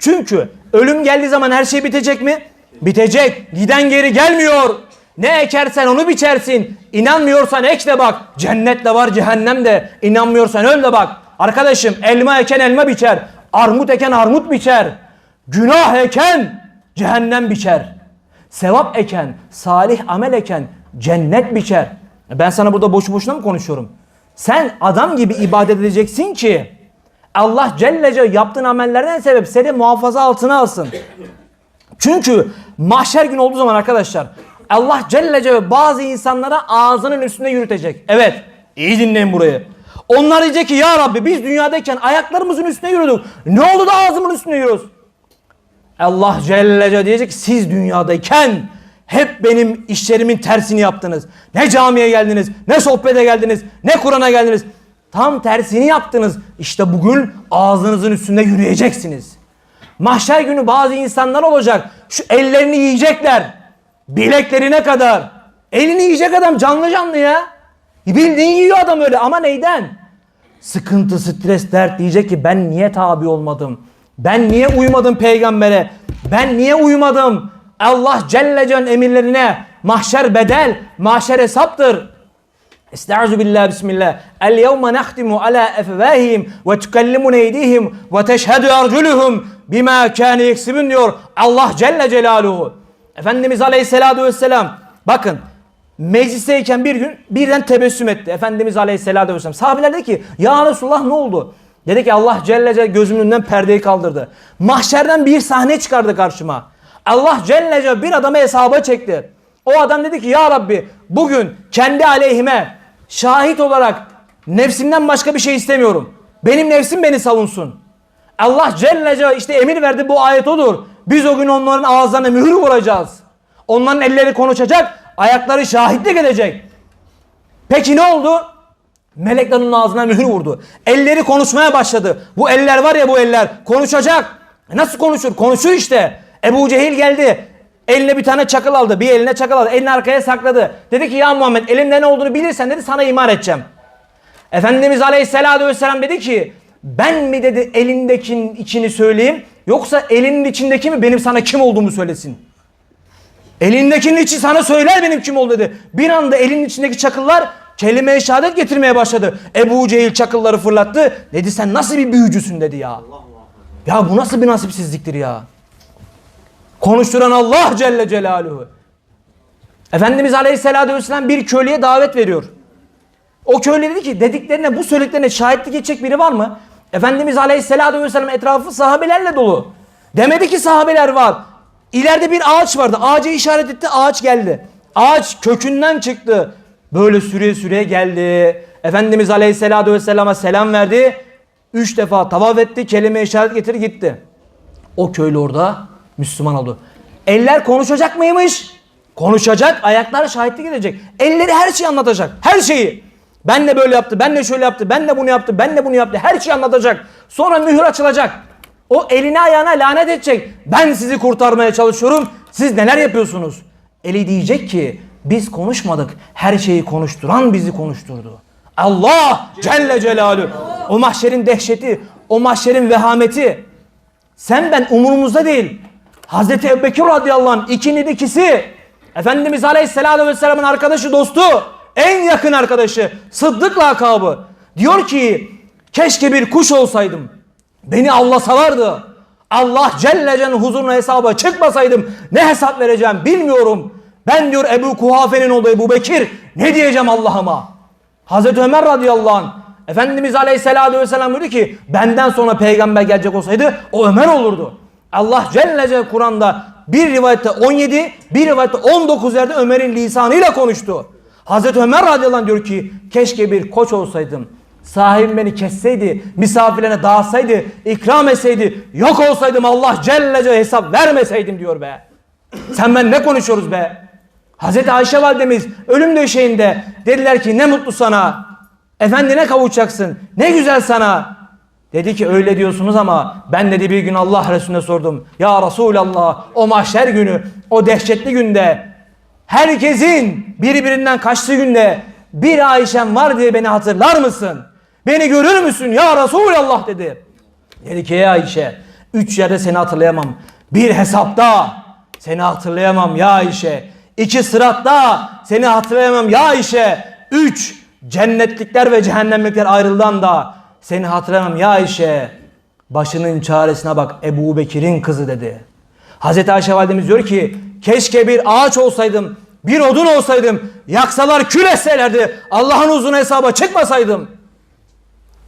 Çünkü ölüm geldiği zaman her şey bitecek mi? Bitecek. Giden geri gelmiyor. Ne ekersen onu biçersin. İnanmıyorsan ek de bak. Cennet de var cehennem de. İnanmıyorsan öl de bak. Arkadaşım elma eken elma biçer. Armut eken armut biçer. Günah eken cehennem biçer. Sevap eken, salih amel eken cennet biçer. Ben sana burada boşu boşuna mı konuşuyorum? Sen adam gibi ibadet edeceksin ki Allah Celle Celle yaptığın amellerden sebep seni muhafaza altına alsın. Çünkü mahşer günü olduğu zaman arkadaşlar Allah Celle Celle bazı insanlara ağzının üstünde yürütecek. Evet iyi dinleyin burayı. Onlar diyecek ki ya Rabbi biz dünyadayken ayaklarımızın üstüne yürüdük. Ne oldu da ağzımın üstüne yürüyoruz? Allah Celle Celle diyecek siz dünyadayken hep benim işlerimin tersini yaptınız. Ne camiye geldiniz, ne sohbete geldiniz, ne Kur'an'a geldiniz. Tam tersini yaptınız. İşte bugün ağzınızın üstünde yürüyeceksiniz. Mahşer günü bazı insanlar olacak. Şu ellerini yiyecekler. Bileklerine kadar. Elini yiyecek adam canlı canlı ya. Bildiğin yiyor adam öyle ama neyden? Sıkıntı, stres, dert diyecek ki ben niye tabi olmadım? Ben niye uymadım peygambere? Ben niye uymadım? Allah Celle Celle'nin emirlerine mahşer bedel, mahşer hesaptır. Estaizu billah bismillah. El yevme nehtimu ala efvahihim ve tukellimuna eydihim ve teşhedü arculuhum bima kâne yeksibun diyor Allah Celle Celaluhu. Efendimiz Aleyhisselatü Vesselam bakın meclisteyken bir gün birden tebessüm etti. Efendimiz Aleyhisselatü Vesselam. Sahabeler dedi ki ya Resulullah ne oldu? Dedi ki Allah Celle Celle gözümün önünden perdeyi kaldırdı. Mahşerden bir sahne çıkardı karşıma. Allah Celle Celle bir adamı hesaba çekti. O adam dedi ki ya Rabbi bugün kendi aleyhime şahit olarak nefsimden başka bir şey istemiyorum. Benim nefsim beni savunsun. Allah Celle Celle işte emir verdi bu ayet odur. Biz o gün onların ağızlarına mühür vuracağız. Onların elleri konuşacak, ayakları şahitlik edecek. Peki ne oldu? Melekler onun ağzına mühür vurdu. Elleri konuşmaya başladı. Bu eller var ya bu eller konuşacak. Nasıl konuşur? Konuşur işte. Ebu Cehil geldi. Eline bir tane çakıl aldı. Bir eline çakıl aldı. Elini arkaya sakladı. Dedi ki ya Muhammed elimde ne olduğunu bilirsen dedi sana iman edeceğim. Efendimiz Aleyhisselatü Vesselam dedi ki ben mi dedi elindekinin içini söyleyeyim yoksa elinin içindeki mi benim sana kim olduğumu söylesin. Elindekinin içi sana söyler benim kim olduğunu dedi. Bir anda elinin içindeki çakıllar kelime-i şehadet getirmeye başladı. Ebu Cehil çakılları fırlattı. Dedi sen nasıl bir büyücüsün dedi ya. Ya bu nasıl bir nasipsizliktir ya. Konuşturan Allah Celle Celaluhu. Efendimiz Aleyhisselatü Vesselam bir köylüye davet veriyor. O köylü dedi ki dediklerine bu söylediklerine şahitlik edecek biri var mı? Efendimiz Aleyhisselatü Vesselam etrafı sahabelerle dolu. Demedi ki sahabeler var. İleride bir ağaç vardı. Ağaca işaret etti ağaç geldi. Ağaç kökünden çıktı. Böyle süreye süreye geldi. Efendimiz Aleyhisselatü Vesselam'a selam verdi. Üç defa tavaf etti. Kelime işaret getir gitti. O köylü orada Müslüman oldu. Eller konuşacak mıymış? Konuşacak, ayaklar şahitlik edecek. Elleri her şeyi anlatacak. Her şeyi. Ben de böyle yaptı, ben de şöyle yaptı, ben de bunu yaptı, ben de bunu yaptı. Her şeyi anlatacak. Sonra mühür açılacak. O eline ayağına lanet edecek. Ben sizi kurtarmaya çalışıyorum. Siz neler yapıyorsunuz? Eli diyecek ki biz konuşmadık. Her şeyi konuşturan bizi konuşturdu. Allah Celle Celaluhu. O mahşerin dehşeti, o mahşerin vehameti. Sen ben umurumuzda değil. Hazreti Ebubekir radıyallahu anh ikinin ikisi. Efendimiz Aleyhisselatü Vesselam'ın arkadaşı dostu. En yakın arkadaşı. Sıddık lakabı. Diyor ki keşke bir kuş olsaydım. Beni avlasalardı. Allah Celle Celle'nin huzuruna hesaba çıkmasaydım ne hesap vereceğim bilmiyorum. Ben diyor Ebu Kuhafe'nin oğlu Ebu Bekir ne diyeceğim Allah'ıma? Hazreti Ömer radıyallahu anh Efendimiz Aleyhisselatü Vesselam diyor ki benden sonra peygamber gelecek olsaydı o Ömer olurdu. Allah Celle Celle Kur'an'da bir rivayette 17 bir rivayette 19 yerde Ömer'in lisanıyla konuştu. Hazreti Ömer radıyallahu anh diyor ki keşke bir koç olsaydım. Sahibim beni kesseydi, misafirlerine dağıtsaydı, ikram etseydi, yok olsaydım Allah Celle Celle hesap vermeseydim diyor be. Sen ben ne konuşuyoruz be? Hazreti Ayşe validemiz ölüm döşeğinde dediler ki ne mutlu sana. Efendine kavuşacaksın. Ne güzel sana. Dedi ki öyle diyorsunuz ama ben dedi bir gün Allah Resulüne sordum. Ya Resulallah o mahşer günü o dehşetli günde herkesin birbirinden kaçtığı günde bir Ayşem var diye beni hatırlar mısın? Beni görür müsün ya Resulallah dedi. Dedi ki ey Ayşe Üç yerde seni hatırlayamam. Bir hesapta seni hatırlayamam ya Ayşe. İki sıratta seni hatırlayamam ya Ayşe. Üç cennetlikler ve cehennemlikler ayrıldan da seni hatırlayamam ya Ayşe. Başının çaresine bak Ebu Bekir'in kızı dedi. Hazreti Ayşe validemiz diyor ki keşke bir ağaç olsaydım, bir odun olsaydım, yaksalar kül etselerdi, Allah'ın uzun hesaba çıkmasaydım.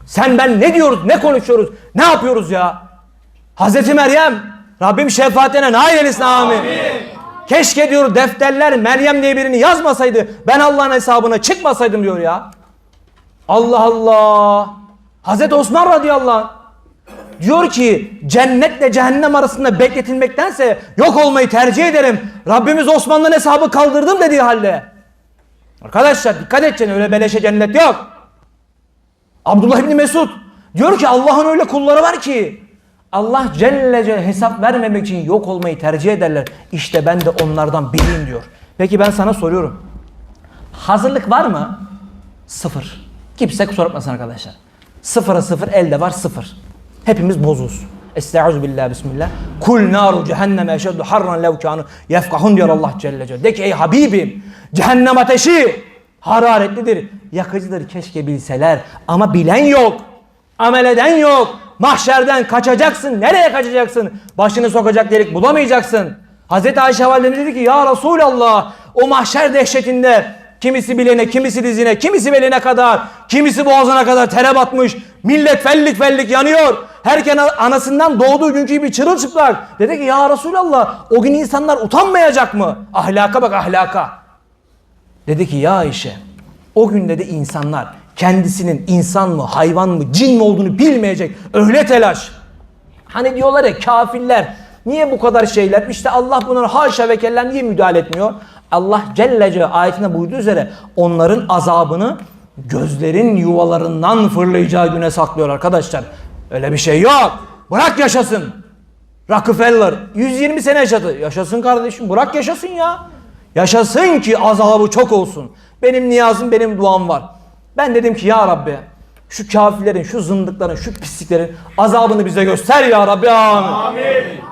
Sen ben ne diyoruz, ne konuşuyoruz, ne yapıyoruz ya? Hazreti Meryem, Rabbim şefaatine nail eylesin amin. Keşke diyor defterler Meryem diye birini yazmasaydı, ben Allah'ın hesabına çıkmasaydım diyor ya. Allah Allah. Hazreti Osman radıyallahu anh diyor ki cennetle cehennem arasında bekletilmektense yok olmayı tercih ederim. Rabbimiz Osmanlı'nın hesabı kaldırdım dediği halde. Arkadaşlar dikkat edeceksin öyle beleşe cennet yok. Abdullah İbni Mesud diyor ki Allah'ın öyle kulları var ki Allah Celle hesap vermemek için yok olmayı tercih ederler. İşte ben de onlardan biriyim diyor. Peki ben sana soruyorum. Hazırlık var mı? Sıfır. Kimse kusura arkadaşlar. Sıfıra sıfır elde var sıfır. Hepimiz bozuz. Estaizu billah bismillah. Kul naru cehenneme eşeddu harran lev kanu yefkahun diyor Allah Celle Celle. De ki ey Habibim cehennem ateşi hararetlidir, yakıcıdır keşke bilseler ama bilen yok. Amel eden yok. Mahşerden kaçacaksın. Nereye kaçacaksın? Başını sokacak delik bulamayacaksın. Hazreti Ayşe validemiz dedi ki ya Resulallah o mahşer dehşetinde kimisi bilene, kimisi dizine, kimisi beline kadar, kimisi boğazına kadar tere batmış. Millet fellik fellik yanıyor. Herkes anasından doğduğu günkü gibi çırılçıplak. Dedi ki ya Resulallah o gün insanlar utanmayacak mı? Ahlaka bak ahlaka. Dedi ki ya Ayşe o gün dedi insanlar kendisinin insan mı hayvan mı cin mi olduğunu bilmeyecek öyle telaş. Hani diyorlar ya kafirler niye bu kadar şeyler işte Allah bunlara haşa ve kellen niye müdahale etmiyor? Allah Celle Celle ayetinde buyurduğu üzere onların azabını gözlerin yuvalarından fırlayacağı güne saklıyor arkadaşlar. Öyle bir şey yok. Bırak yaşasın. Rockefeller 120 sene yaşadı. Yaşasın kardeşim bırak yaşasın ya. Yaşasın ki azabı çok olsun. Benim niyazım benim duam var. Ben dedim ki ya Rabbi şu kafirlerin, şu zındıkların, şu pisliklerin azabını bize göster ya Rabbi. Amin.